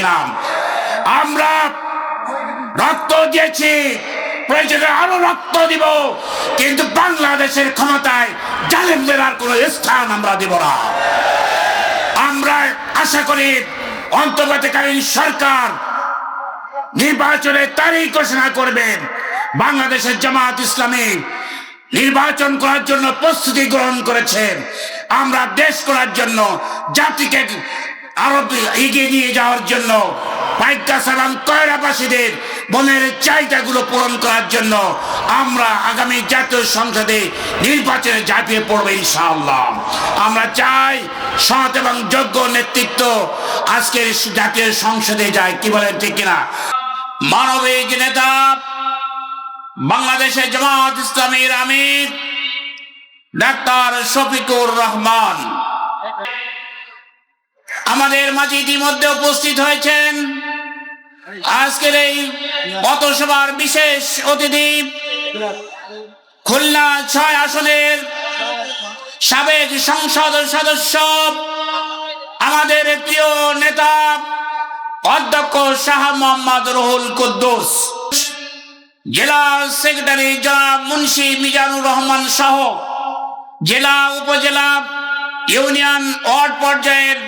নাম আমরা রক্ত দিয়েছি। প্রয়োজনে আরও রক্ত দিব। কিন্তু বাংলাদেশের ক্ষমতায় জালেমদের আর কোনো স্থান আমরা না। আমরা আশা করি সরকার নির্বাচনের তারিখ ঘোষণা করবেন বাংলাদেশের জামাত ইসলামী নির্বাচন করার জন্য প্রস্তুতি গ্রহণ করেছেন আমরা দেশ করার জন্য জাতিকে আরও এগিয়ে নিয়ে যাওয়ার জন্য পাইকাস এবং কয়রাবাসীদের মনের চাহিদাগুলো পূরণ করার জন্য আমরা আগামী জাতীয় সংসদে নির্বাচনে ঝাঁপিয়ে পড়ব ইনশাআল্লাহ। আমরা চাই সৎ এবং যোগ্য নেতৃত্ব আজকের জাতীয় সংসদে যায়, কি বলেন ঠিক কিনা? মানবিক নেতা, বাংলাদেশের জামাত ইসলামীর আমির, ডাক্তার শফিকুর রহমান। আমাদের মাঝে ইতিমধ্যে উপস্থিত হয়েছেন। আজকের এই পথসভার বিশেষ অতিথি খুলনা ছয় আসনের সাবেক সংসদ সদস্য, আমাদের প্রিয় নেতা অধ্যক্ষ শাহ মোহাম্মদ রহুল কুদ্দুস, জেলা সেক্রেটারি জনাব মুন্সি মিজানুর রহমান সহ জেলা উপজেলা ইউনিয়ন ওয়ার্ড পর্যায়ের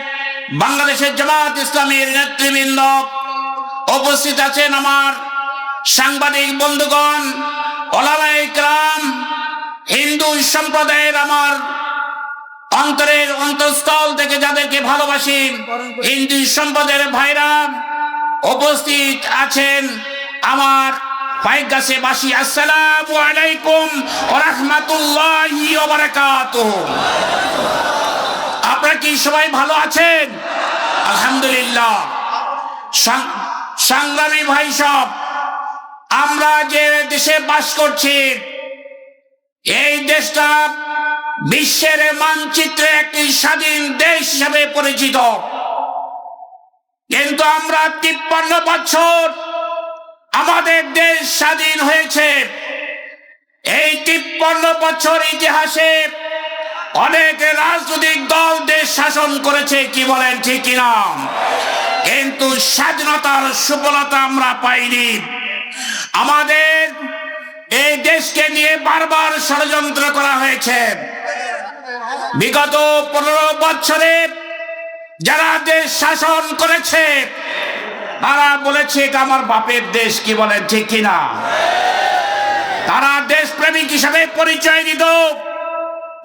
বাংলাদেশের জামাত ইসলামীর নেতৃবৃন্দ উপস্থিত আছেন আমার সাংবাদিক বন্ধুগণ ওলামাই গ্রাম হিন্দু সম্প্রদায়ের আমার অন্তরের অন্তঃস্থল থেকে যাদেরকে ভালোবাসি, হিন্দু সম্প্রদায়ের ভাইরা উপস্থিত আছেন আমার পাইগাছে বাসী, আসসালামু আলাইকুম ওয়া রাহমাতুল্লাহি আপনারা কি সবাই ভালো আছেন? আলহামদুলিল্লাহ। সংগ্রামী ভাই সব, আমরা যে দেশে বাস করছি, এই দেশটা বিশ্বের মানচিত্রে একটি স্বাধীন দেশ হিসাবে পরিচিত। কিন্তু আমরা তিপ্পান্ন বছর আমাদের দেশ স্বাধীন হয়েছে। এই তিপ্পান্ন বছর ইতিহাসে অনেক রাজনৈতিক দল দেশ শাসন করেছে, কি বলেন ঠিক কিনা? কিন্তু স্বাধীনতার সুফলতা আমরা পাইনি। আমাদের এই দেশকে নিয়ে বারবার ষড়যন্ত্র করা হয়েছে। বিগত পনেরো বছরে যারা দেশ শাসন করেছে, তারা বলেছে এটা আমার বাপের দেশ, কি বলেন ঠিক কিনা? তারা দেশপ্রেমিক হিসাবে পরিচয় দিত।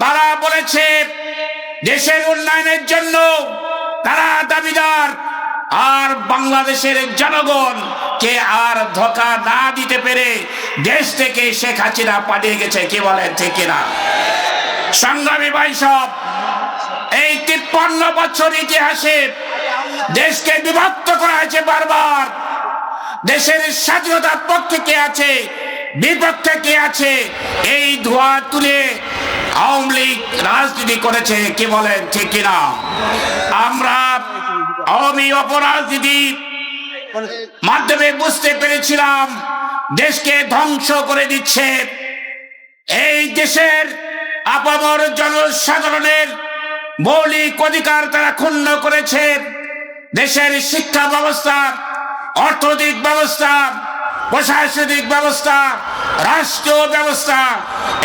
তারা বলেছে, দেশের উন্নয়নের জন্য তারা দাবিদার, আর বাংলাদেশের জনগণ কে আর ধোকা না দিতে পেরে দেশ থেকে শেখ হাসিনা পালিয়ে গেছে, কে বলেন ঠিক না সংগ্রামী ভাই সব এই তিপ্পান্ন বছর ইতিহাসে দেশকে বিভক্ত করা হয়েছে বারবার। দেশের স্বাধীনতার পক্ষে কে আছে, বিপক্ষে কে আছে, এই ধোয়া তুলে আওয়ামী লীগ রাজনীতি করেছে, কি বলেন ঠিক কিনা? আমরা আওয়ামী অপরাজনীতি মাধ্যমে বুঝতে পেরেছিলাম, দেশকে ধ্বংস করে দিচ্ছে। এই দেশের আপামর জনসাধারণের মৌলিক অধিকার তারা ক্ষুণ্ণ করেছে। দেশের শিক্ষা ব্যবস্থা, অর্থনৈতিক ব্যবস্থা প্রশাসনিক ব্যবস্থা, রাষ্ট্রীয় ব্যবস্থা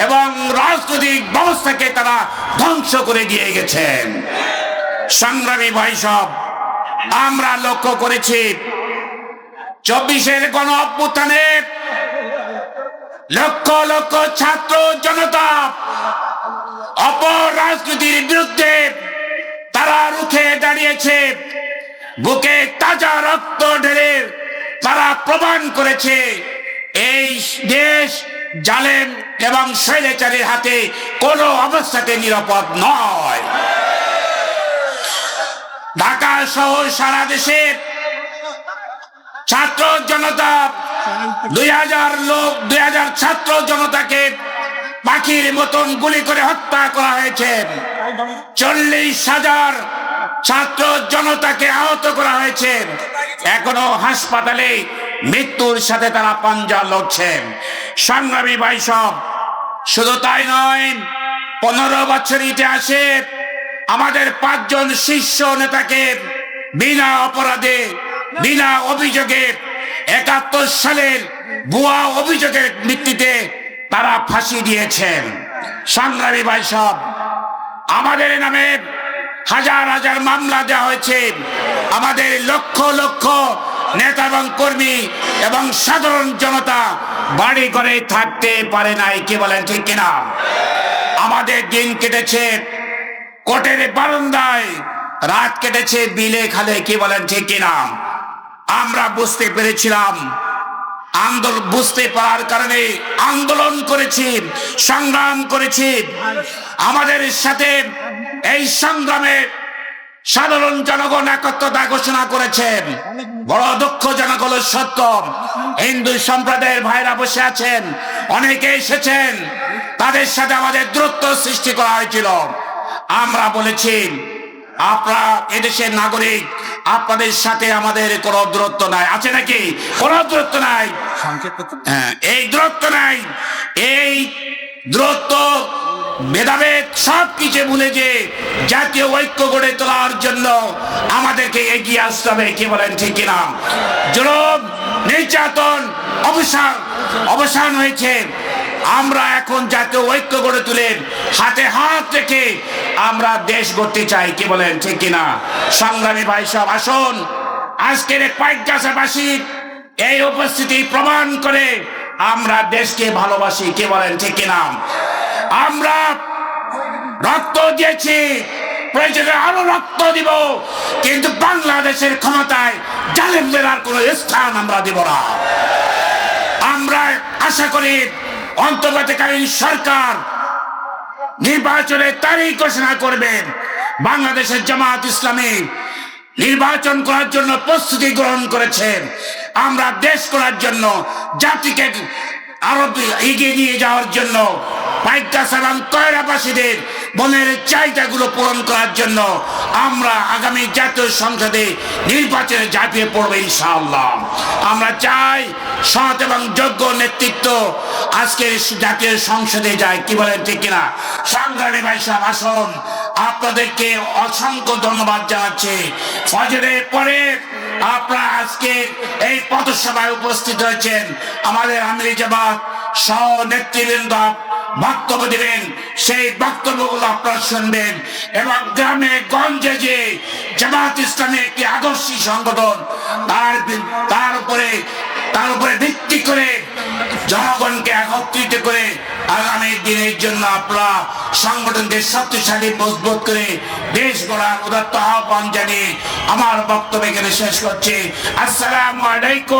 এবং রাজনৈতিক ব্যবস্থাকে তারা ধ্বংস করে দিয়ে গেছেন। সংগ্রামী ভাই সব আমরা লক্ষ্য করেছি, চব্বিশের গণ অভ্যুত্থানে লক্ষ লক্ষ ছাত্র জনতা অপর রাজনীতির বিরুদ্ধে তারা রুখে দাঁড়িয়েছে, বুকে তাজা রক্ত ঢেলে প্রমাণ করেছে। এই দেশ জালেম এবং শৈলাচারের হাতে কোনো অবস্থাতে নিরাপদ নয়। ঢাকা সহ সারা দেশে ছাত্র জনতা, দুই হাজার লোক, দুই হাজার ছাত্র জনতাকে পাখির মতন গুলি করে হত্যা করা হয়েছে। চল্লিশ হাজার ছাত্র জনতাকে আহত করা হয়েছে। এখনও হাসপাতালে মৃত্যুর সাথে তারা পাঞ্জা লড়ছেন সংগ্রামী ভাই সব, শুধু তাই নয়, পনেরো বছর ইতিহাসে আমাদের পাঁচজন শীর্ষ নেতাকে বিনা অপরাধে, বিনা অভিযোগে একাত্তর সালের ভুয়া অভিযোগের ভিত্তিতে তারা ফাঁসি দিয়েছেন। সংগ্রামী ভাই সব, আমাদের নামে হাজার হাজার মামলা দেওয়া হয়েছে। আমাদের লক্ষ লক্ষ নেতা এবং কর্মী এবং সাধারণ জনতা বাড়ি করে থাকতে পারে নাই, কি বলেন, ঠিক কিনা? আমাদের দিন কেটেছে কোর্টের বারান্দায়, রাত কেটেছে বিলে খালে, কি বলেন, ঠিক কিনা? আমরা বুঝতে পেরেছিলাম আন্দোলন বুঝতে পারার কারণে আন্দোলন করেছি, সংগ্রাম করেছি। আমাদের সাথে এই সংগ্রামে সাধারণ জনগণ একত্রতা ঘোষণা করেছেন। বড় দক্ষ জনগণ সত্য। হিন্দু সম্প্রদায়ের ভাইরা বসে আছেন অনেকে এসেছেন। তাদের সাথে আমাদের দূরত্ব সৃষ্টি করা হয়েছিল। আমরা বলেছি আপনারা এদেশের নাগরিক আপনাদের সাথে আমাদের কোনো দূরত্ব নাই। আছে নাকি? কোনো দূরত্ব নাই? হ্যাঁ, এই দূরত্ব নাই। এই দূরত্ব ভেদাভেদ সব কিছু ভুলে যে জাতীয় ঐক্য গড়ে তোলার জন্য আমাদেরকে এগিয়ে আসতে হবে, কি বলেন ঠিক কিনা? জুলুম নির্যাতন অবসান অবসান হয়েছে। আমরা এখন জাতীয় ঐক্য গড়ে তুলে হাতে হাত রেখে আমরা দেশ গড়তে চাই, কি বলেন ঠিক কিনা? সংগ্রামী ভাই সব, আসুন। আজকের পাইকাশাবাসী এই উপস্থিতি প্রমাণ করে আমরা দেশকে ভালোবাসি, কে বলেন ঠিক কিনা? আমরা রক্ত দিয়েছি। প্রয়োজনে আরও রক্ত দিব। কিন্তু বাংলাদেশের ক্ষমতায় জালেমদের আর কোনো স্থান আমরা দিব না। আমরা আশা করি অন্তর্বর্তীকালীন সরকার নির্বাচনের তারিখ ঘোষণা করবেন বাংলাদেশের জামাত ইসলামী নির্বাচন করার জন্য প্রস্তুতি গ্রহণ করেছেন আমরা দেশ করার জন্য জাতিকে আরও এগিয়ে নিয়ে যাওয়ার জন্য পাইকাস এবং কয়রাবাসীদের মনের চাহিদাগুলো পূরণ করার জন্য আমরা আগামী জাতীয় সংসদে নির্বাচনে ঝাঁপিয়ে পড়ব ইনশাআল্লাহ। আমরা চাই সৎ এবং যোগ্য নেতৃত্ব আজকের জাতীয় সংসদে যায়, কি বলেন, ঠিক কিনা? সংগ্রামী ভাই সাহেব, আসুন। আপনাদেরকে অসংখ্য ধন্যবাদ জানাচ্ছি। ফজরের পরে আপনারা আজকে এই পথসভায় উপস্থিত হয়েছেন। আমাদের আমিরি জামাত সহ নেতৃবৃন্দ বক্তব্য দিবেন। সেই বক্তব্যগুলো আপনারা শুনবেন। এবং গ্রামে গঞ্জে যে জামাত ইসলামী একটি আদর্শী সংগঠন, তার তার উপরে তার উপরে ভিত্তি করে জনগণকে একত্রিত করে আগামী দিনের জন্য আপনারা সংগঠনকে শক্তিশালী মজবুত করে দেশ গড়ার উদাত্ত আহ্বান জানিয়ে আমার বক্তব্য এখানে শেষ করছি। আসসালামু আলাইকুম।